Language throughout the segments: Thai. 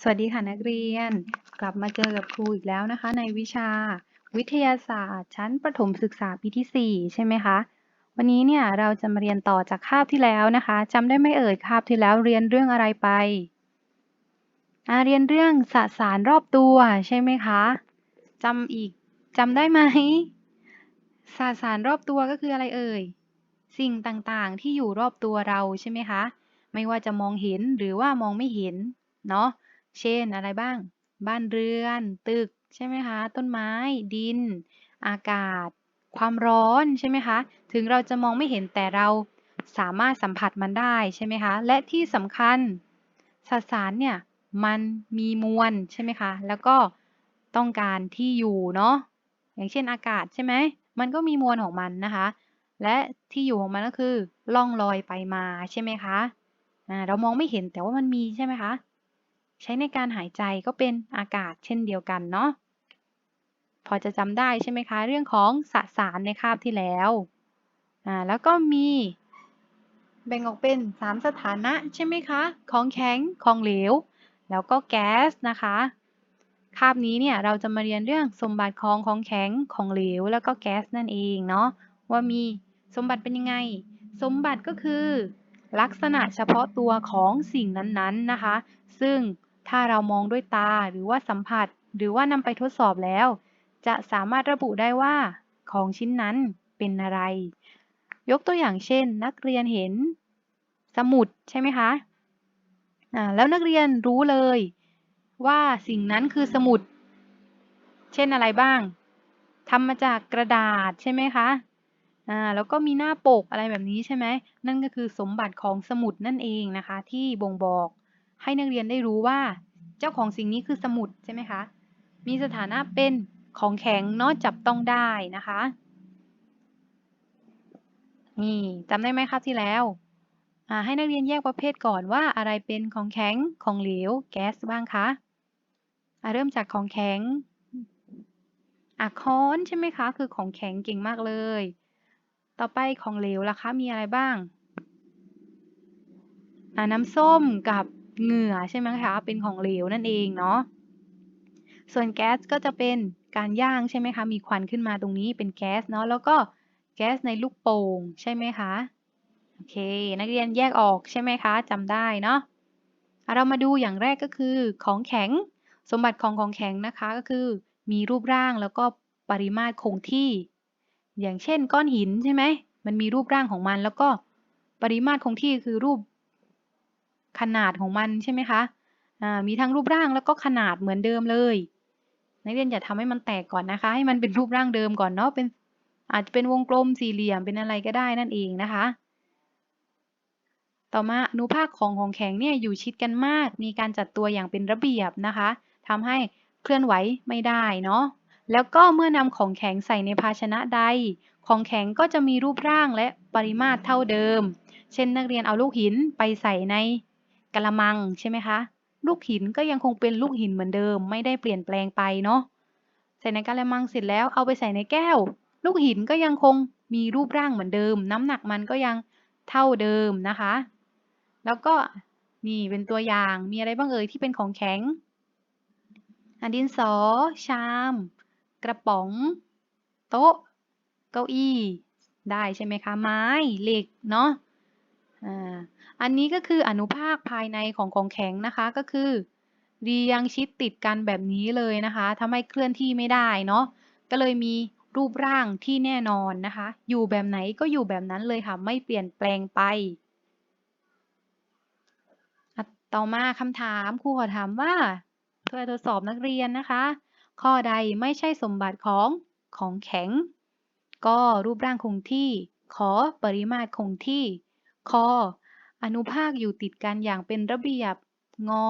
สวัสดีค่ะนักเรียน กลับมาเจอกับครูอีกแล้วนะคะ ในวิชาวิทยาศาสตร์ ชั้นประถมศึกษาปีที่ 4 ใช่ไหมคะ วันนี้เนี่ยเราจะมาเรียนต่อจากคาบที่แล้วนะคะจำได้ไหมเอ่ยคาบที่แล้วเรียนเรื่องอะไรไปเรียนเรื่องสสารรอบตัวใช่ไหมคะจำอีกจำได้ไหมสสารรอบตัวก็คืออะไรเอ่ยสิ่งต่างๆที่อยู่รอบตัวเราใช่ไหมคะ ไม่ว่าจะมองเห็นหรือว่ามองไม่เห็นเนาะ เช่นอะไรบ้าง บ้านเรือน ตึก ใช่ไหมคะ ต้นไม้ ดิน อากาศ ความร้อน ใช่ไหมคะ ถึงเราจะมองไม่เห็นแต่เราสามารถสัมผัสมันได้ใช่ไหมคะ และที่สำคัญสสารเนี่ยมันมีมวลใช่ไหมคะ แล้วก็ต้องการที่อยู่เนาะ อย่างเช่นอากาศใช่ไหม มันก็มีมวลของมันนะคะ และที่อยู่ของมันก็คือล่องลอยไปมาใช่ไหมคะ เรามองไม่เห็นแต่ว่ามันมีใช่ไหมคะ ใช้ในการหายใจก็เป็นอากาศเช่นเดียวกันเนาะพอจะจำได้ใช่ไหมคะ เรื่องของสสารในคาบที่แล้วอ่าแล้วก็มีแบ่งออกเป็น 3 สถานะใช่ไหมคะ ของแข็ง ของเหลว แล้วก็แก๊สนะคะ คาบนี้เนี่ยเราจะมาเรียนเรื่องสมบัติของของแข็ง ของเหลว แล้วก็แก๊สนั่นเองเนาะ ว่ามีสมบัติเป็นยังไง สมบัติก็คือ ลักษณะเฉพาะตัวของสิ่งนั้นๆนะคะ ซึ่ง ถ้าเรามองด้วยตาหรือว่าสัมผัส หรือว่านำไปทดสอบแล้ว จะสามารถระบุได้ว่า ของชิ้นนั้นเป็นอะไร ยกตัวอย่างเช่น นักเรียนเห็น สมุดใช่ไหมคะอ่าแล้วนักเรียนรู้เลย ว่าสิ่งนั้นคือสมุด เช่นอะไรบ้างทำมาจากกระดาษใช่ไหมคะอ่าแล้วก็มีหน้าปกอะไรแบบนี้ใช่ไหมนั่นก็คือสมบัติของสมุดนั่นเองนะคะ ที่บ่งบอก ให้นักเรียนได้รู้ว่า เจ้าของสิ่งนี้คือสมุดใช่ไหมคะ มีสถานะเป็นของแข็งเนาะจับต้องได้นะคะ นี่จำได้ไหมครับที่แล้วให้นักเรียนแยกประเภทก่อนว่าอะไรเป็นของแข็งของเหลวแก๊สบ้างคะเริ่มจากของแข็งอะค้อนใช่ไหมคะ คือของแข็งเก่งมากเลย ต่อไปของเหลวล่ะคะมีอะไรบ้างน้ำส้มกับ เหงื่อใช่ไหมคะ เป็นของเหลวนั่นเองเนาะ ส่วนแก๊สก็จะเป็นการย่างใช่ไหมคะ มีควันขึ้นมาตรงนี้เป็นแก๊สเนาะ แล้วก็แก๊สในลูกโป่งใช่ไหมคะ โอเค นักเรียนแยกออกใช่ไหมคะจำได้เนาะเรามาดูอย่างแรกก็คือของแข็ง สมบัติของของแข็งนะคะก็คือ มีรูปร่างแล้วก็ปริมาตรคงที่ อย่างเช่นก้อนหินใช่ไหม มันมีรูปร่างของมันแล้วก็ปริมาตรคงที่คือรูป ขนาดของมันใช่ไหมคะมีทั้งรูปร่างแล้วก็ขนาดเหมือนเดิมเลย นักเรียนอย่าทำให้มันแตกก่อนนะคะ ให้มันเป็นรูปร่างเดิมก่อนเนาะเป็นอาจจะเป็นวงกลมสี่เหลี่ยมเป็นอะไรก็ได้นั่นเองนะคะ ต่อมาอนุภาคของของแข็งเนี่ยอยู่ชิดกันมาก มีการจัดตัวอย่างเป็นระเบียบนะคะทำให้เคลื่อนไหวไม่ได้เนาะแล้วก็เมื่อนำของแข็งใส่ในภาชนะใด ของแข็งก็จะมีรูปร่างและปริมาตรเท่าเดิม เช่นนักเรียนเอาลูกหินไปใส่ใน กระมังใช่ไหมคะ ลูกหินก็ยังคงเป็นลูกหินเหมือนเดิม ไม่ได้เปลี่ยนแปลงไปเนาะใส่ในกระมังเสร็จแล้วเอาไปใส่ในแก้ว ลูกหินก็ยังคงมีรูปร่างเหมือนเดิม น้ำหนักมันก็ยังเท่าเดิมนะคะ แล้วก็นี่เป็นตัวอย่างมีอะไรบ้างเอ่ยที่เป็นของแข็งอันดินสอ ชาม กระป๋อง โต๊ะ เก้าอี้ ได้ใช่ไหมคะ ไม้ เหล็ก เนาะอ่า อันนี้ก็คืออนุภาคภายในของของแข็งนะคะ ก็คือเรียงชิดติดกันแบบนี้เลยนะคะทำให้เคลื่อนที่ไม่ได้เนาะ ก็เลยมีรูปร่างที่แน่นอนนะคะ อยู่แบบไหนก็อยู่แบบนั้นเลยค่ะ ไม่เปลี่ยนแปลงไป ต่อมาคำถามครูขอถามว่าเพื่อทดสอบนักเรียนนะคะ ข้อใดไม่ใช่สมบัติของของแข็ง ก็รูปร่างคงที่ ขอปริมาตรคงที่ คอ อนุภาคอยู่ติดกันอย่างเป็นระเบียบ งอ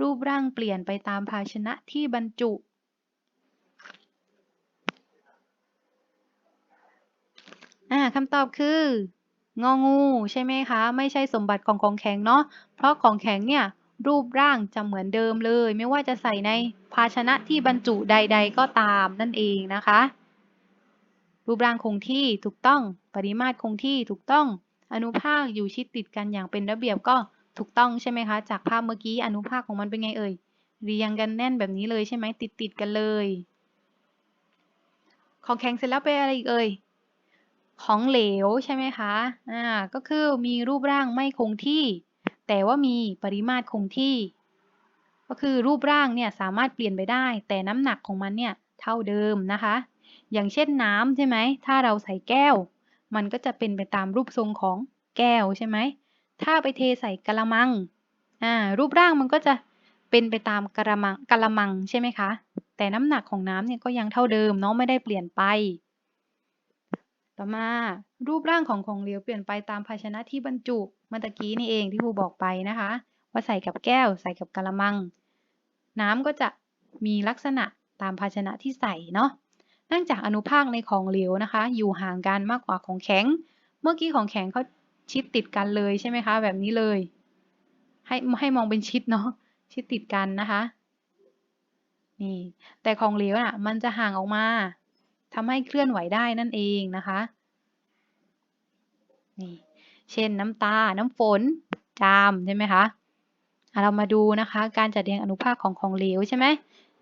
รูปร่างเปลี่ยนไปตามภาชนะที่บรรจุ อ่าคำตอบคืององูใช่ไหมคะ ไม่ใช่สมบัติของของแข็งเนาะ เพราะของแข็งเนี่ยรูปร่างจะเหมือนเดิมเลย ไม่ว่าจะใส่ในภาชนะที่บรรจุใด ๆ ก็ตามนั่นเองนะคะ รูปร่างคงที่ถูกต้อง ปริมาตรคงที่ถูกต้อง อนุภาคอยู่ชิดติดกันอย่างเป็นระเบียบก็ถูกต้องใช่ไหมคะ จากภาพเมื่อกี้อนุภาคของมันเป็นไงเอ่ยเรียงกันแน่นแบบนี้เลยใช่ไหมติดติดกันเลย ของแข็งเสร็จแล้วเป็นอะไรอีกเอ่ยของเหลวใช่ไหมคะอ่าก็คือมีรูปร่างไม่คงที่ แต่ว่ามีปริมาตรคงที่ ก็คือรูปร่างเนี่ยสามารถเปลี่ยนไปได้ แต่น้ำหนักของมันเนี่ยเท่าเดิมนะคะ อย่างเช่นน้ำใช่ไหมถ้าเราใส่แก้ว มันก็จะเป็นไปตามรูปทรงของแก้วใช่ไหม ถ้าไปเทใส่กะละมัง อ่า รูปร่างมันก็จะเป็นไปตามกระมังกะละมังใช่ไหมคะ แต่น้ำหนักของน้ำเนี่ยก็ยังเท่าเดิมเนาะไม่ได้เปลี่ยนไป ต่อมารูปร่างของของเหลวเปลี่ยนไปตามภาชนะที่บรรจุเมื่อกี้นี่เองที่ครูบอกไปนะคะ ว่าใส่กับแก้วใส่กับกะละมัง น้ำก็จะมีลักษณะตามภาชนะที่ใส่เนาะ นื่องจากอนุภาคในของเหลวนะคะ อยู่ห่างกันมากกว่าของแข็ง เมื่อกี้ของแข็งเขาชิดติดกันเลยใช่ไหมคะ แบบนี้เลย ให้ให้มองเป็นชิดเนาะชิดติดกันนะคะ นี่ แต่ของเหลวน่ะ มันจะห่างออกมาทำให้เคลื่อนไหวได้นั่นเองนะคะ นี่ เช่นน้ำตา น้ำฝน จามใช่ไหมคะเรามาดูนะคะ การจัดเรียงอนุภาคของของเหลวใช่ไหม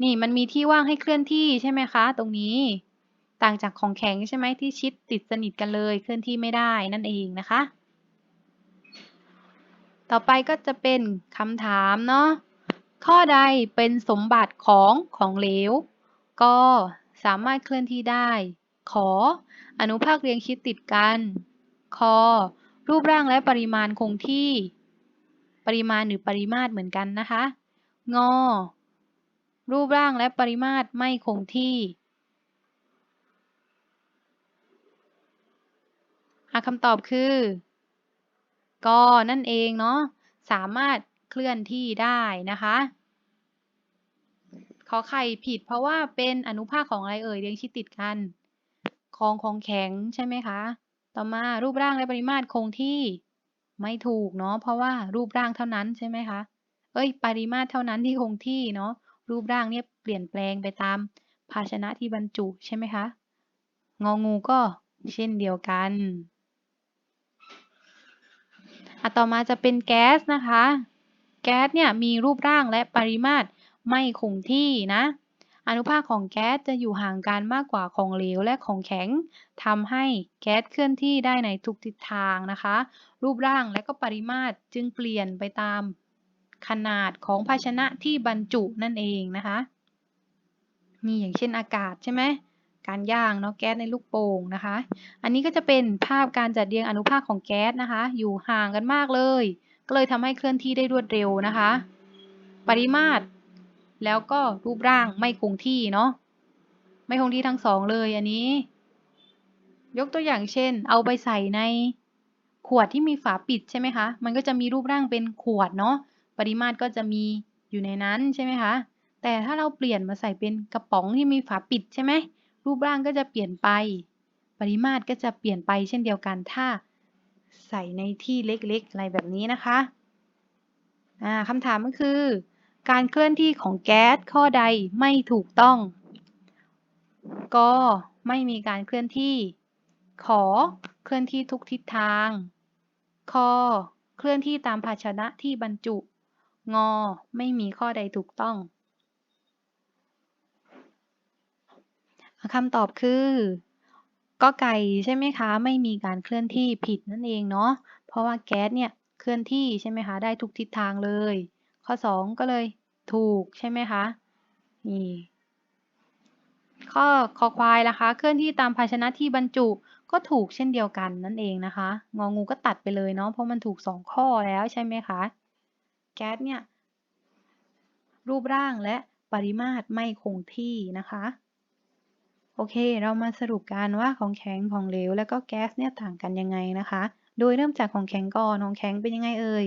นี่มันมีที่ว่างให้เคลื่อนที่ใช่ไหมคะ ตรงนี้ ต่างจากของแข็งใช่ไหมที่ชิดติดสนิทกันเลยเคลื่อนที่ไม่ได้นั่นเองนะคะ ต่อไปก็จะเป็นคำถามเนาะข้อใดเป็นสมบัติของของเหลวก็สามารถเคลื่อนที่ได้ ขอ อนุภาคเรียงชิดติดกันคอรูปร่างและปริมาณคงที่ ปริมาณหรือปริมาตรเหมือนกันนะคะ งอ รูปร่างและปริมาตรไม่คงที่คำตอบคือกอนั่นเองเนาะสามารถเคลื่อนที่ได้นะคะ ขอไข่ผิดเพราะว่าเป็นอนุภาคของอะไรเอ่ยเรียงชิดติดกัน ของของแข็งใช่ไหมคะ ต่อมารูปร่างและปริมาตรคงที่ไม่ถูกเนาะเพราะว่ารูปร่างเท่านั้นใช่ไหมคะ เอ้ย ปริมาตรเท่านั้นที่คงที่เนาะ รูปร่างเนี่ยเปลี่ยนแปลงไปตามภาชนะที่บรรจุใช่ไหมคะ งองูก็เช่นเดียวกันอะต่อมาจะเป็นแก๊สนะคะ แก๊สเนี่ยมีรูปร่างและปริมาตรไม่คงที่นะ อนุภาคของแก๊สจะอยู่ห่างกันมากกว่าของเหลวและของแข็งทำให้แก๊สเคลื่อนที่ได้ในทุกทิศทางนะคะ รูปร่างและก็ปริมาตรจึงเปลี่ยนไปตาม ขนาดของภาชนะที่บรรจุนั่นเองนะคะนี่อย่างเช่นอากาศใช่ไหมการย่างเนาะแก๊สในลูกโป่งนะคะ อันนี้ก็จะเป็นภาพการจัดเรียงอนุภาคของแก๊สนะคะ อยู่ห่างกันมากเลย ก็เลยทำให้เคลื่อนที่ได้รวดเร็วนะคะ ปริมาตร แล้วก็รูปร่างไม่คงที่เนาะไม่คงที่ทั้งสองเลยอันนี้ ยกตัวอย่างเช่น เอาไปใส่ในขวดที่มีฝาปิดใช่ไหมคะ มันก็จะมีรูปร่างเป็นขวดเนาะ ปริมาตรก็จะมีอยู่ในนั้นใช่ไหมคะ แต่ถ้าเราเปลี่ยนมาใส่เป็นกระป๋องที่มีฝาปิดใช่ไหม รูปร่างก็จะเปลี่ยนไป ปริมาตรก็จะเปลี่ยนไปเช่นเดียวกัน ถ้าใส่ในที่เล็กๆ อะไรแบบนี้นะคะคำถามก็คือ การเคลื่อนที่ของแก๊สข้อใดไม่ถูกต้อง ก็ไม่มีการเคลื่อนที่ ขอเคลื่อนที่ทุกทิศทาง คอเคลื่อนที่ตามภาชนะที่บรรจุ งอ ไม่มีข้อใดถูกต้องคำตอบคือก็ไก่ใช่ไหมคะ ไม่มีการเคลื่อนที่ผิดนั่นเองเนาะเพราะว่าแก๊สเนี่ยเคลื่อนที่ใช่ไหมคะได้ทุกทิศทางเลย ข้อ 2 ก็เลยถูกใช่ไหมคะนี่ข้อคอควายนะคะ เคลื่อนที่ตามภาชนะที่บรรจุก็ถูกเช่นเดียวกันนั่นเองนะคะ งองูก็ตัดไปเลยเนาะเพราะมันถูก 2 ข้อแล้วใช่ไหมคะ แก๊สเนี่ยรูปร่างและปริมาตรไม่คงที่นะคะ โอเค เรามาสรุปกันว่าของแข็งของเหลว แล้วก็แก๊สเนี่ยต่างกันยังไงนะคะ โดยเริ่มจากของแข็งก่อนของแข็งเป็นยังไงเอ่ย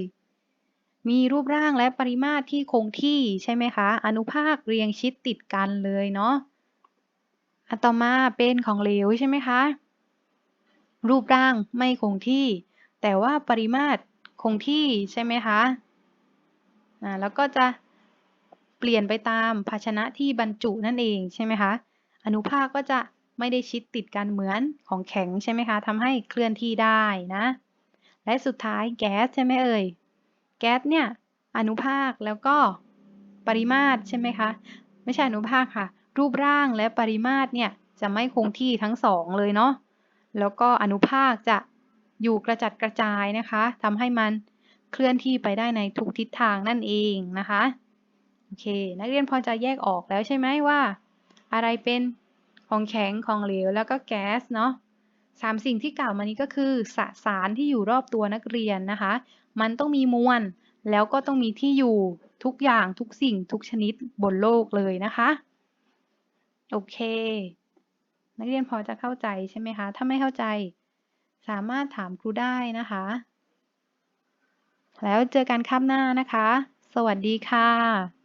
มีรูปร่างและปริมาตรที่คงที่ใช่ไหมคะ อนุภาคเรียงชิดติดกันเลยเนาะอันต่อมาเป็นของเหลวใช่ไหมคะ รูปร่างไม่คงที่ แต่ว่าปริมาตรคงที่ใช่ไหมคะ อ่าแล้วก็จะเปลี่ยนไปตามภาชนะที่บรรจุนั่นเองใช่ไหมคะ อนุภาคก็จะไม่ได้ชิดติดกันเหมือนของแข็งใช่ไหมคะทำให้เคลื่อนที่ได้นะ และสุดท้ายแก๊สใช่ไหมเอ่ย แก๊สเนี่ยอนุภาคแล้วก็ปริมาตรใช่ไหมคะ ไม่ใช่อนุภาคค่ะ รูปร่างและปริมาตรเนี่ยจะไม่คงที่ทั้งสองเลยเนาะ แล้วก็อนุภาคจะอยู่กระจัดกระจายนะคะทำให้มัน เคลื่อนที่ไปได้ในทุกทิศทางนั่นเองนะคะโอเค นักเรียนพอจะแยกออกแล้วใช่ไหมว่า อะไรเป็นของแข็งของเหลวแล้วก็แก๊สเนาะสามสิ่งที่กล่าวมานี้ก็คือสสารที่อยู่รอบตัวนักเรียนนะคะ มันต้องมีมวลแล้วก็ต้องมีที่อยู่ทุกอย่างทุกสิ่งทุกชนิดบนโลกเลยนะคะ โอเค นักเรียนพอจะเข้าใจใช่ไหมคะ ถ้าไม่เข้าใจ สามารถถามครูได้นะคะ แล้วเจอกันคาบหน้านะคะ สวัสดีค่ะ